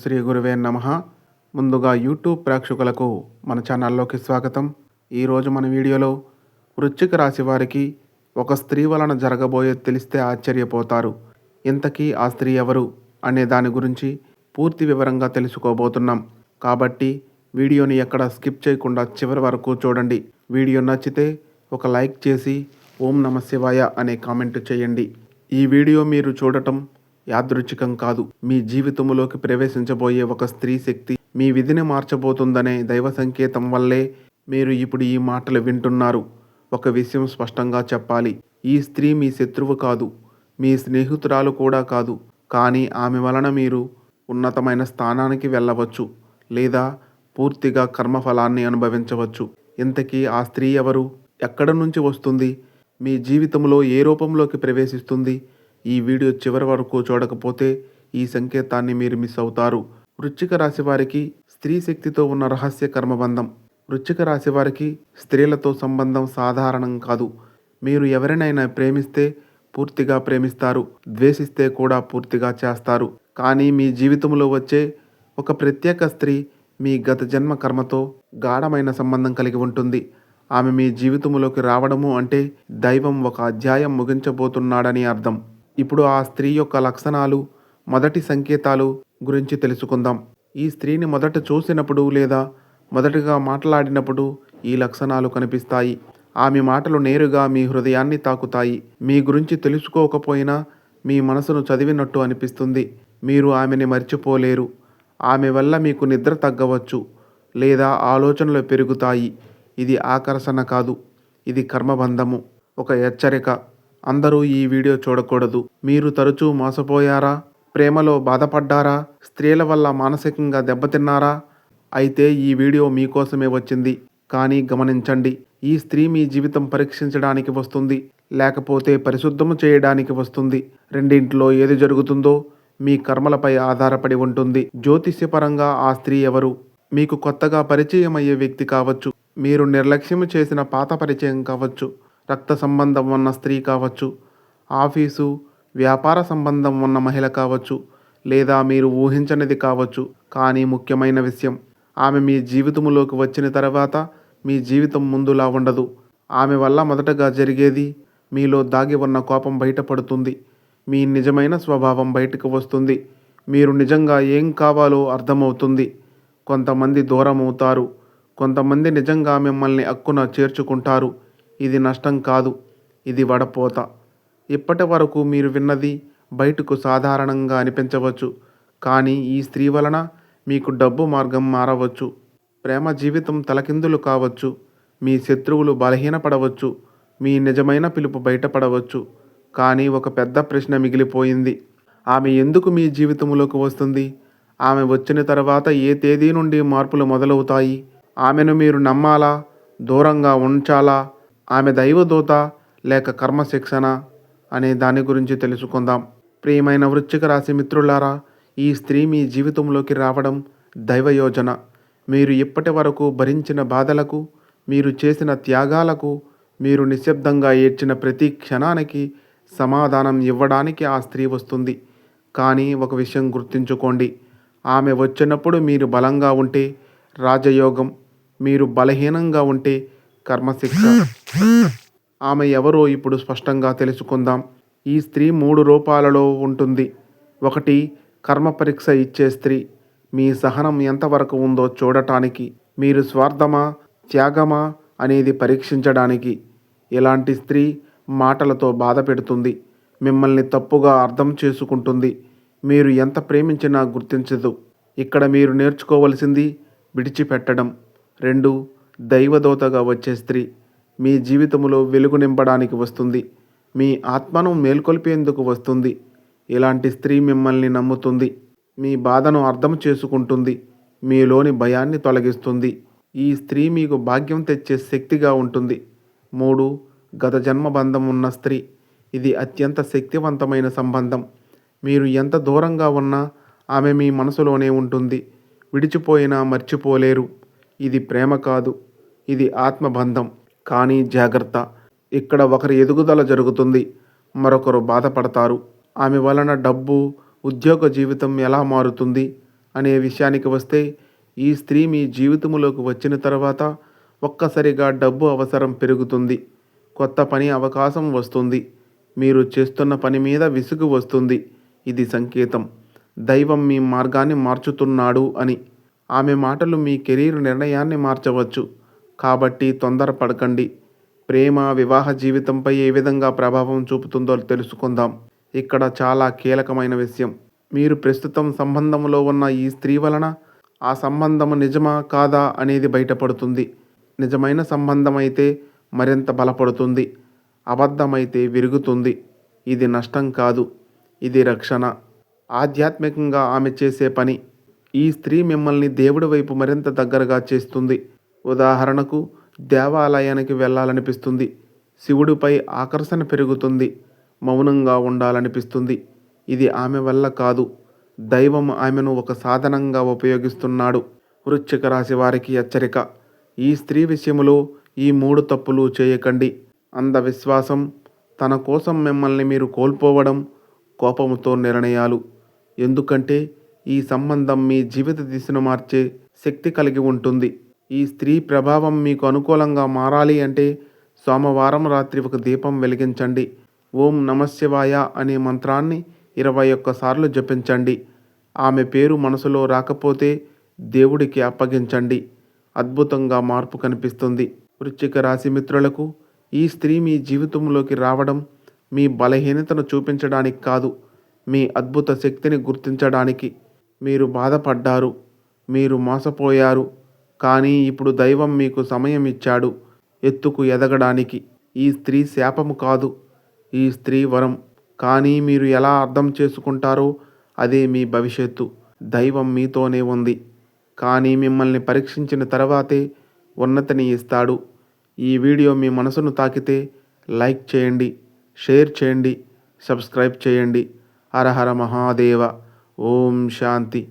శ్రీ గురువే నమ. ముందుగా యూట్యూబ్ ప్రేక్షకులకు మన ఛానల్లోకి స్వాగతం. ఈరోజు మన వీడియోలో వృశ్చిక రాశి వారికి ఒక స్త్రీ వలన జరగబోయే తెలిస్తే ఆశ్చర్యపోతారు. ఇంతకీ ఆ స్త్రీ ఎవరు అనే దాని గురించి పూర్తి వివరంగా తెలుసుకోబోతున్నాం. కాబట్టి వీడియోని ఎక్కడ స్కిప్ చేయకుండా చివరి వరకు చూడండి. వీడియో నచ్చితే ఒక లైక్ చేసి ఓం నమ శివాయ అనే కామెంట్ చేయండి. ఈ వీడియో మీరు చూడటం యాదృచ్ఛికం కాదు. మీ జీవితంలోకి ప్రవేశించబోయే ఒక స్త్రీ శక్తి మీ విధిని మార్చబోతుందనే దైవ సంకేతం వల్లే మీరు ఇప్పుడు ఈ మాటలు వింటున్నారు. ఒక విషయం స్పష్టంగా చెప్పాలి. ఈ స్త్రీ మీ శత్రువు కాదు. మీ స్నేహితురాలు కూడా కాదు. కానీ ఆమె వలన మీరు ఉన్నతమైన స్థానానికి వెళ్ళవచ్చు లేదా పూర్తిగా కర్మఫలాన్ని అనుభవించవచ్చు. ఇంతకీ ఆ స్త్రీ ఎవరు? ఎక్కడ నుంచి వస్తుంది? మీ జీవితంలో ఏ రూపంలోకి ప్రవేశిస్తుంది? ఈ వీడియో చివరి వరకు చూడకపోతే ఈ సంకేతాన్ని మీరు మిస్ అవుతారు. వృశ్చిక రాశి వారికి స్త్రీ శక్తితో ఉన్న రహస్య కర్మబంధం వృశ్చిక రాశి వారికి స్త్రీలతో సంబంధం సాధారణం కాదు. మీరు ఎవరినైనా ప్రేమిస్తే పూర్తిగా ప్రేమిస్తారు. ద్వేషిస్తే కూడా పూర్తిగా చేస్తారు. కానీ మీ జీవితంలో వచ్చే ఒక ప్రత్యేక స్త్రీ మీ గత జన్మ కర్మతో గాఢమైన సంబంధం కలిగి ఉంటుంది. ఆమె మీ జీవితంలోకి రావడము అంటే దైవం ఒక అధ్యాయం ముగించబోతున్నాడని అర్థం. ఇప్పుడు ఆ స్త్రీ యొక్క లక్షణాలు మొదటి సంకేతాలు గురించి తెలుసుకుందాం. ఈ స్త్రీని మొదట చూసినప్పుడు లేదా మొదటగా మాట్లాడినప్పుడు ఈ లక్షణాలు కనిపిస్తాయి. ఆమె మాటలు నేరుగా మీ హృదయాన్ని తాకుతాయి. మీ గురించి తెలుసుకోకపోయినా మీ మనసును చదివినట్టు అనిపిస్తుంది. మీరు ఆమెని మర్చిపోలేరు. ఆమె వల్ల మీకు నిద్ర తగ్గవచ్చు లేదా ఆలోచనలు పెరుగుతాయి. ఇది ఆకర్షణ కాదు. ఇది కర్మబంధము. ఒక హెచ్చరిక. అందరూ ఈ వీడియో చూడకూడదు. మీరు తరచూ మోసపోయారా? ప్రేమలో బాధపడ్డారా? స్త్రీల వల్ల మానసికంగా దెబ్బతిన్నారా? అయితే ఈ వీడియో మీకోసమే వచ్చింది. కానీ గమనించండి ఈ స్త్రీ మీ జీవితం పరీక్షించడానికి వస్తుంది. లేకపోతే పరిశుద్ధము చేయడానికి వస్తుంది. రెండింటిలో ఏది జరుగుతుందో మీ కర్మలపై ఆధారపడి ఉంటుంది. జ్యోతిష్యపరంగా ఆ స్త్రీ ఎవరు? మీకు కొత్తగా పరిచయం అయ్యే వ్యక్తి కావచ్చు. మీరు నిర్లక్ష్యం చేసిన పాత పరిచయం కావచ్చు. రక్త సంబంధం ఉన్న స్త్రీ కావచ్చు ఆఫీసు వ్యాపార సంబంధం ఉన్న మహిళ కావచ్చు లేదా మీరు ఊహించనిది కావచ్చు కానీ ముఖ్యమైన విషయం ఆమె మీ జీవితంలోకి వచ్చిన తర్వాత మీ జీవితం ముందులా ఉండదు. ఆమె వల్ల మొదటగా జరిగేది మీలో దాగి ఉన్న కోపం బయటపడుతుంది మీ నిజమైన స్వభావం బయటకు వస్తుంది మీరు నిజంగా ఏం కావాలో అర్థమవుతుంది. కొంతమంది దూరం అవుతారు కొంతమంది నిజంగా మిమ్మల్ని అక్కున చేర్చుకుంటారు ఇది నష్టం కాదు ఇది వడపోత. ఇప్పటి వరకు మీరు విన్నది బయటకు సాధారణంగా అనిపించవచ్చు కానీ ఈ స్త్రీ వలన మీకు డబ్బు మార్గం మారవచ్చు. ప్రేమ జీవితం తలకిందులు కావచ్చు మీ శత్రువులు బలహీనపడవచ్చు మీ నిజమైన పిలుపు బయటపడవచ్చు కానీ ఒక పెద్ద ప్రశ్న మిగిలిపోయింది. ఆమె ఎందుకు మీ జీవితంలోకి వస్తుంది? ఆమె వచ్చిన తర్వాత ఏ తేదీ నుండి మార్పులు మొదలవుతాయి? ఆమెను మీరు నమ్మాలా? దూరంగా ఉంచాలా? ఆమె దైవదూత లేక కర్మశిక్షణ అనే దాని గురించి తెలుసుకుందాం. ప్రియమైన వృశ్చిక రాశి మిత్రులారా ఈ స్త్రీ మీ జీవితంలోకి రావడం దైవయోజన మీరు ఇప్పటి వరకు భరించిన బాధలకు మీరు చేసిన త్యాగాలకు మీరు నిశ్శబ్దంగా ఏడ్చిన ప్రతి క్షణానికి సమాధానం ఇవ్వడానికి ఆ స్త్రీ వస్తుంది. కానీ ఒక విషయం గుర్తుంచుకోండి. ఆమె వచ్చినప్పుడు మీరు బలంగా ఉంటే రాజయోగం మీరు బలహీనంగా ఉంటే కర్మశిక్ష. ఆమె ఎవరో ఇప్పుడు స్పష్టంగా తెలుసుకుందాం. ఈ స్త్రీ మూడు రూపాలలో ఉంటుంది. ఒకటి కర్మ పరీక్ష ఇచ్చే స్త్రీ. మీ సహనం ఎంతవరకు ఉందో చూడటానికి. మీరు స్వార్థమా త్యాగమా అనేది పరీక్షించడానికి. ఇలాంటి స్త్రీ మాటలతో బాధ పెడుతుంది. మిమ్మల్ని తప్పుగా అర్థం చేసుకుంటుంది. మీరు ఎంత ప్రేమించినా గుర్తించదు. ఇక్కడ మీరు నేర్చుకోవలసింది విడిచిపెట్టడం. రెండు దైవదోతగా వచ్చే స్త్రీ. మీ జీవితంలో వెలుగు నింపడానికి వస్తుంది. మీ ఆత్మను మేల్కొల్పేందుకు వస్తుంది. ఇలాంటి స్త్రీ మిమ్మల్ని నమ్ముతుంది. మీ బాధను అర్థం చేసుకుంటుంది. మీలోని భయాన్ని తొలగిస్తుంది. ఈ స్త్రీ మీకు భాగ్యం తెచ్చే శక్తిగా ఉంటుంది. మూడు గత జన్మ బంధం ఉన్న స్త్రీ. ఇది అత్యంత శక్తివంతమైన సంబంధం. మీరు ఎంత దూరంగా ఉన్నా ఆమె మీ మనసులోనే ఉంటుంది. విడిచిపోయినా మర్చిపోలేరు. ఇది ప్రేమ కాదు. ఇది ఆత్మబంధం. కానీ జాగ్రత్త. ఇక్కడ ఒకరి ఎదుగుదల జరుగుతుంది. మరొకరు బాధపడతారు. ఆమె వలన డబ్బు ఉద్యోగ జీవితం ఎలా మారుతుంది అనే విషయానికి వస్తే ఈ స్త్రీ మీ జీవితంలోకి వచ్చిన తర్వాత ఒక్కసారిగా డబ్బు అవసరం పెరుగుతుంది. కొత్త పని అవకాశం వస్తుంది. మీరు చేస్తున్న పని మీద విసుగు వస్తుంది. ఇది సంకేతం. దైవం మీ మార్గాన్ని మార్చుతున్నాడు అని. ఆమె మాటలు మీ కెరీర్ నిర్ణయాన్ని మార్చవచ్చు. కాబట్టి తొందరపడకండి. ప్రేమ వివాహ జీవితంపై ఏ విధంగా ప్రభావం చూపుతుందో తెలుసుకుందాం. ఇక్కడ చాలా కీలకమైన విషయం. మీరు ప్రస్తుతం సంబంధంలో ఉన్న ఈ స్త్రీ వలన ఆ సంబంధం నిజమా కాదా అనేది బయటపడుతుంది. నిజమైన సంబంధం అయితే మరింత బలపడుతుంది. అబద్ధమైతే విరుగుతుంది. ఇది నష్టం కాదు. ఇది రక్షణ. ఆధ్యాత్మికంగా ఆమె చేసే పని ఈ స్త్రీ మిమ్మల్ని దేవుడి వైపు మరింత దగ్గరగా చేస్తుంది. ఉదాహరణకు దేవాలయానికి వెళ్ళాలనిపిస్తుంది. శివుడిపై ఆకర్షణ పెరుగుతుంది. మౌనంగా ఉండాలనిపిస్తుంది. ఇది ఆమె వల్ల కాదు. దైవం ఆమెను ఒక సాధనంగా ఉపయోగిస్తున్నాడు. వృశ్చిక రాశి వారికి హెచ్చరిక. ఈ స్త్రీ విషయంలో ఈ మూడు తప్పులు చేయకండి. అంధవిశ్వాసం తన కోసం మిమ్మల్ని మీరు కోల్పోవడం కోపంతో నిర్ణయాలు. ఎందుకంటే ఈ సంబంధం మీ జీవిత దిశను మార్చే శక్తి కలిగి ఉంటుంది. ఈ స్త్రీ ప్రభావం మీకు అనుకూలంగా మారాలి అంటే సోమవారం రాత్రి ఒక దీపం వెలిగించండి. ఓం నమశివాయ అనే మంత్రాన్ని ఇరవై ఒక్కసార్లు జపించండి. ఆమె పేరు మనసులో రాకపోతే దేవుడికి అప్పగించండి. అద్భుతంగా మార్పు కనిపిస్తుంది. వృశ్చిక రాశి మిత్రులకు ఈ స్త్రీ మీ జీవితంలోకి రావడం మీ బలహీనతను చూపించడానికి కాదు మీ అద్భుత శక్తిని గుర్తించడానికి. మీరు బాధపడ్డారు మీరు మోసపోయారు కానీ ఇప్పుడు దైవం మీకు సమయం ఇచ్చాడు ఎత్తుకు ఎదగడానికి. ఈ స్త్రీ శాపము కాదు ఈ స్త్రీ వరం. కానీ మీరు ఎలా అర్థం చేసుకుంటారో అదే మీ భవిష్యత్తు. దైవం మీతోనే ఉంది. కానీ మిమ్మల్ని పరీక్షించిన తర్వాతే ఉన్నతిని ఇస్తాడు. ఈ వీడియో మీ మనసును తాకితే లైక్ చేయండి షేర్ చేయండి సబ్స్క్రైబ్ చేయండి. హర హర మహాదేవ. ఓం శాంతి.